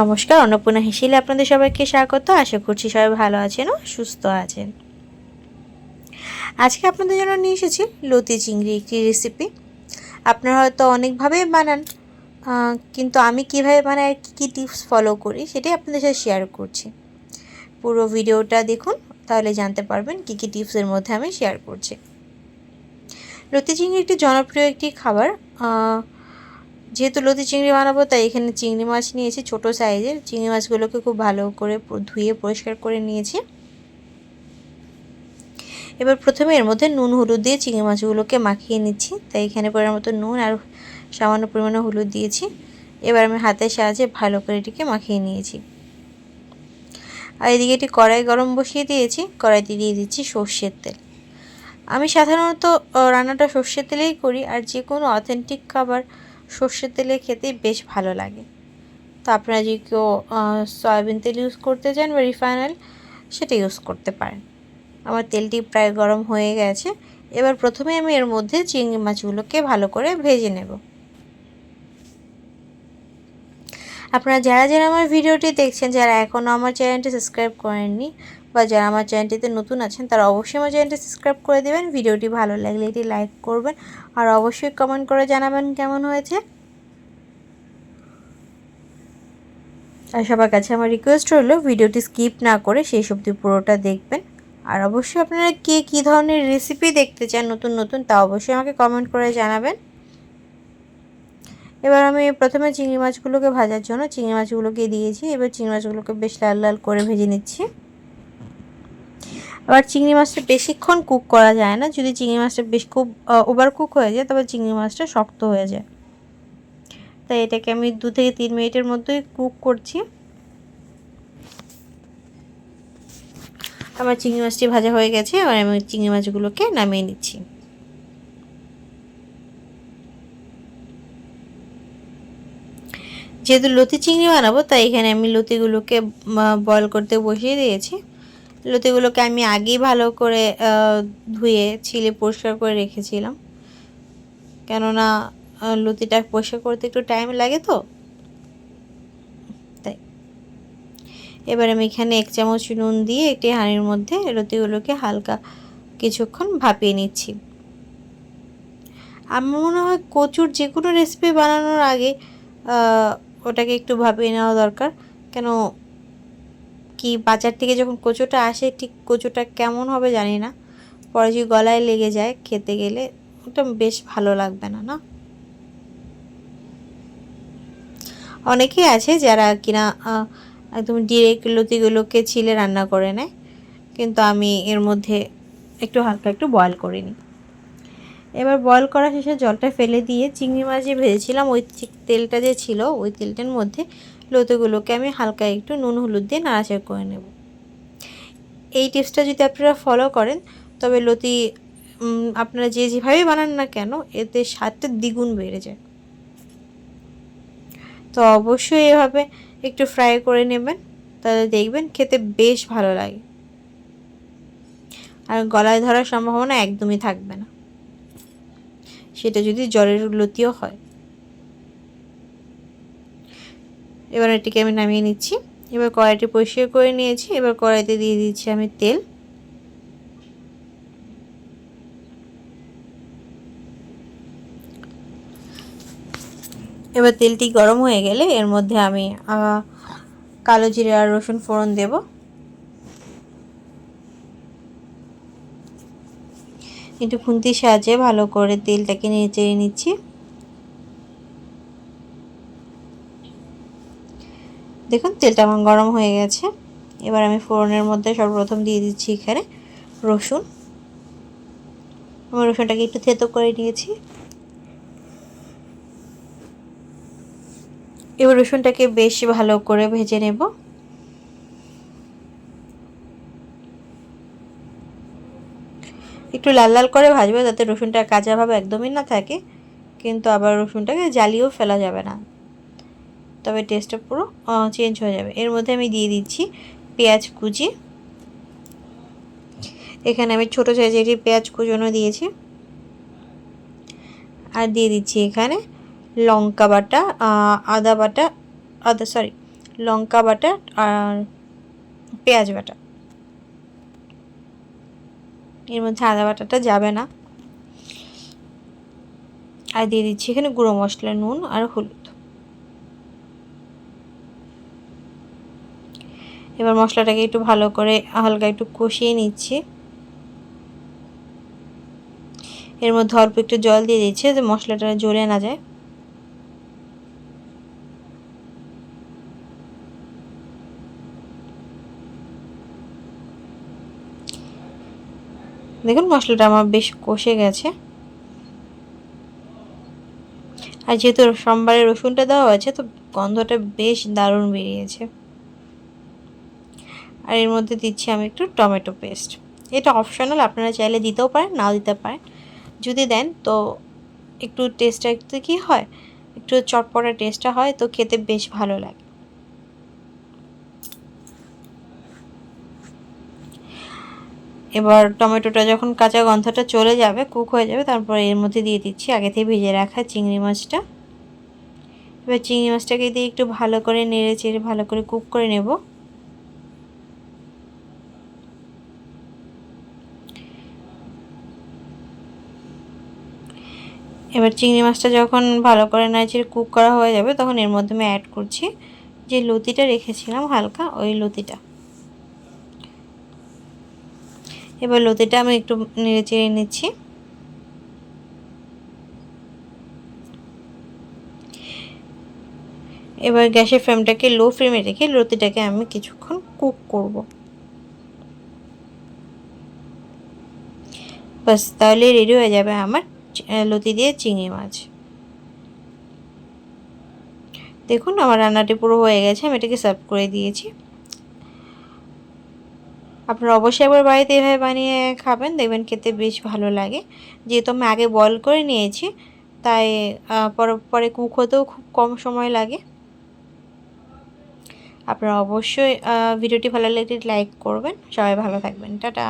নমস্কার, অন্নপূর্ণা হেসিলে আপনাদের সবাইকে স্বাগত। আশা করছি সবাই ভালো আছেন ও সুস্থ আছেন। আজকে আপনাদের জন্য নিয়ে এসেছি লতি চিংড়ি একটি রেসিপি আপনারা হয়তো অনেকভাবেই বানান কিন্তু আমি কীভাবে বানাই, কী কী টিপস ফলো করি সেটাই আপনাদের সাথে শেয়ার করছি। পুরো ভিডিওটা দেখুন, তাহলে জানতে পারবেন কী কী টিপসের মধ্যে আমি শেয়ার করছি। লতি চিংড়ি একটি জনপ্রিয় একটি খাবার যেহেতু লতি চিংড়ি বানাবো, তাই এখানে চিংড়ি মাছ নিয়েছি, ছোট সাইজের। চিংড়ি মাছগুলোকে খুব ভালো করে ধুয়ে পরিষ্কার করে নিয়েছি। এবার প্রথমে এর মধ্যে নুন, হলুদ দিয়ে চিংড়ি মাছগুলোকে মাখিয়ে নিচ্ছি। তাই এখানে পরিমাণ মতো নুন আর সামান্য পরিমাণে হলুদ দিয়েছি। এবার আমি হাতের সাহায্যে ভালো করে এটিকে মাখিয়ে নিয়েছি। আর এদিকে একটি কড়াই গরম বসিয়ে দিয়েছি। কড়াইতে দিয়ে দিচ্ছি সর্ষের তেল। আমি সাধারণত রান্নাটা সর্ষের তেলেই করি। আর যে কোনো অথেন্টিক খাবার সর্ষের তেলে খেতে বেশ ভালো লাগে। তো আপনারা যদি কেউ সয়াবিন তেল ইউজ করতে চান বা রিফাইন অয়েল সেটা ইউজ করতে পারেন। আমার তেলটি প্রায় গরম হয়ে গেছে। এবার প্রথমে আমি এর মধ্যে চিংড়ি মাছগুলোকে ভালো করে ভেজে নেব। আপনারা যারা যারা আমার ভিডিওটি দেখছেন, যারা এখনও আমার চ্যানেলটি সাবস্ক্রাইব করেননি বা যারা আমার চ্যানেলটিতে নতুন আছেন, তারা অবশ্যই আমার চ্যানেলটি সাবস্ক্রাইব করে দেবেন। ভিডিওটি ভালো লাগলে এটি লাইক করবেন আর অবশ্যই কমেন্ট করে জানাবেন কেমন হয়েছে। আর সবার কাছে আমার রিকোয়েস্ট হলো ভিডিওটি স্কিপ না করে সেই সবজি পুরোটা দেখবেন। আর অবশ্যই আপনারা কে কী ধরনের রেসিপি দেখতে চান, নতুন নতুন তা অবশ্যই আমাকে কমেন্ট করে জানাবেন। এবার আমি প্রথমে চিংড়ি মাছগুলোকে ভাজার জন্য চিংড়ি মাছগুলোকে দিয়েছি। এবার চিংড়ি মাছগুলোকে বেশ লাল লাল করে ভেজে নিচ্ছি। আবার চিংড়ি মাছটা বেশিক্ষণ কুক করা যায় না। যদি চিংড়ি মাছটা বেশ খুব ওভার কুক হয়ে যায়, তবে চিংড়ি মাছটা শক্ত হয়ে যায়। তাই এটাকে আমি দু থেকে তিন মিনিটের মধ্যেই কুক করছি। আমার চিংড়ি মাছটি ভাজা হয়ে গেছে। এবার আমি চিংড়ি মাছগুলোকে নামিয়ে নিচ্ছি। যেহেতু লতি চিংড়ি বানাবো, তাই এখানে আমি লতিগুলোকে বয়ল করতে বসিয়ে দিয়েছি। লতিগুলোকে আমি আগেই ভালো করে ধুয়ে, ছিলে পরিষ্কার করে রেখেছিলাম। কেননা লতিটা পরিষ্কার করতে একটু টাইম লাগে তো। তাই। এবার আমি এখানে এক চামচ নুন দিয়ে একটি হাঁড়ির মধ্যে লতিগুলোকে হালকা কিছুক্ষণ ভাপিয়ে নিচ্ছি। আমার মনে হয় কচুর যে কোনো রেসিপি বানানোর আগে ওটাকে একটু ভাবিয়ে নেওয়া দরকার। কেন, কি বাজার থেকে যখন কচুটা আসে, ঠিক কচুটা কেমন হবে জানি না। পরে যদি গলায় লেগে যায় খেতে গেলে, ওটা বেশ ভালো লাগবে না না? অনেকেই আছে যারা কিনা একদম ডিরেক্ট লতিগুলোকে ছিলে রান্না করে নেয়। কিন্তু আমি এর মধ্যে একটু হালকা একটু বয়েল করে নিই। এবার বয়েল করা শেষে জলটা ফেলে দিয়ে চিংড়ি মাছ যে ভেজেছিলাম, ওই তেলটা যে ছিল, ওই তেলটার মধ্যে লতিগুলোকে আমি হালকা একটু নুন, হলুদ দিয়ে নাড়াচাড়া করে নেব। এই টিপসটা যদি আপনারা ফলো করেন, তবে লতি আপনারা যে যেভাবেই বানান না কেন, এতে স্বাদটা দ্বিগুণ বেড়ে যায়। তো অবশ্যই এভাবে একটু ফ্রাই করে নেবেন, তাহলে দেখবেন খেতে বেশ ভালো লাগে। আর গলায় ধরার সম্ভাবনা একদমই থাকবে না। সেটা যদি জলের লতিও হয়। এবার এটিকে আমি নামিয়ে নিচ্ছি। এবার কড়াইটি পরিষ্কার করে নিয়েছি। এবার কড়াইতে দিয়ে দিচ্ছি আমি তেল। এবার তেলটি গরম হয়ে গেলে এর মধ্যে আমি কালো জিরে আর রসুন ফোড়ন দেব। একটু খুন্তির সাহায্যে ভালো করে তেলটাকে নেড়ে নিচ্ছি। দেখুন, তেলটা আমার গরম হয়ে গেছে। এবার আমি ফোড়নের মধ্যে সর্বপ্রথম দিয়ে দিচ্ছি এখানে রসুন। আমি রসুনটাকে একটু থেতো করে নিয়েছি। এবার রসুনটাকে বেশ ভালো করে ভেজে নেব। একটু লাল লাল করে ভাজবে যাতে রসুনটা কাঁচা কাঁচাভাবে একদমই না থাকে, কিন্তু আবার রসুনটাকে জ্বালিয়েও ফেলা যাবে না। তবে টেস্টটা পুরো চেঞ্জ হয়ে যাবে। এর মধ্যে আমি দিয়ে দিচ্ছি পেঁয়াজ কুচি। এখানে আমি ছোটো সাইজের একটি পেঁয়াজ কুচনো দিয়েছি। আর দিয়ে দিচ্ছি এখানে লঙ্কা বাটা আদা বাটা, আদা সরি লঙ্কা বাটা আর পেঁয়াজ বাটা। এর মধ্যে আদা বাটাটা যাবে না। আর দিয়ে দিচ্ছি এখানে গুঁড়ো মশলা, নুন আর হলুদ। এবার মশলাটাকে একটু ভালো করে হালকা একটু কষিয়ে নিচ্ছি। এর মধ্যে অল্প একটু জল দিয়ে দিচ্ছি যে মশলাটা জ্বলে না যায়। দেখুন মশলাটা আমার বেশ কষে গেছে। আর যেহেতু সোমবারে রসুনটা দেওয়া আছে তো গন্ধটা বেশ দারুণ বেরিয়েছে। আর এর মধ্যে দিচ্ছি আমি একটু টমেটো পেস্ট। এটা অপশনাল আপনারা চাইলে দিতেও পারেন, নাও দিতে পারেন। যদি দেন, তো একটু টেস্টটা একটু কী হয়? একটু চটপটা টেস্টটা হয়, তো খেতে বেশ ভালো লাগে। এবার টমেটোটা যখন কাঁচা গন্ধটা চলে যাবে, কুক হয়ে যাবে, তারপর এর মধ্যে দিয়ে দিচ্ছি, আগে থেকে ভিজে রাখা চিংড়ি মাছটা। এবার চিংড়ি মাছটাকে দিয়ে একটু ভালো করে নেড়ে চেড়ে ভালো করে কুক করে নেব। এবার চিংড়ি মাছটা যখন ভালো করে নেড়ে কুক করা হয়ে যাবে, তখন এর মধ্যে আমি অ্যাড করছি যে লতিটা রেখেছিলাম হালকা, ওই লতিটা। এবার লতিটা আমি একটু নেড়ে চেড়ে নিচ্ছি। এবার গ্যাসের ফ্লেমটাকে লো ফ্লেমে রেখে লতিটাকে আমি কিছুক্ষণ কুক করব। বাস, তাহলে রেডি হয়ে যাবে আমার লতি দিয়ে চিংড়ি মাছ। দেখুন, আমার রান্নাটি পুরো হয়ে গেছে, আমি এটাকে সার্ভ করে দিয়েছি। আপনারা অবশ্যই একবার বাড়িতে এভাবে বানিয়ে খাবেন, দেখবেন খেতে বেশ ভালো লাগে। যেহেতু আমি আগে বয়ল করে নিয়েছি, তাই পর, পরে কুক হতেও খুব কম সময় লাগে। আপনারা অবশ্যই ভিডিওটি ভালো লাগলে লাইক করবেন। সবাই ভালো থাকবেন। টাটা!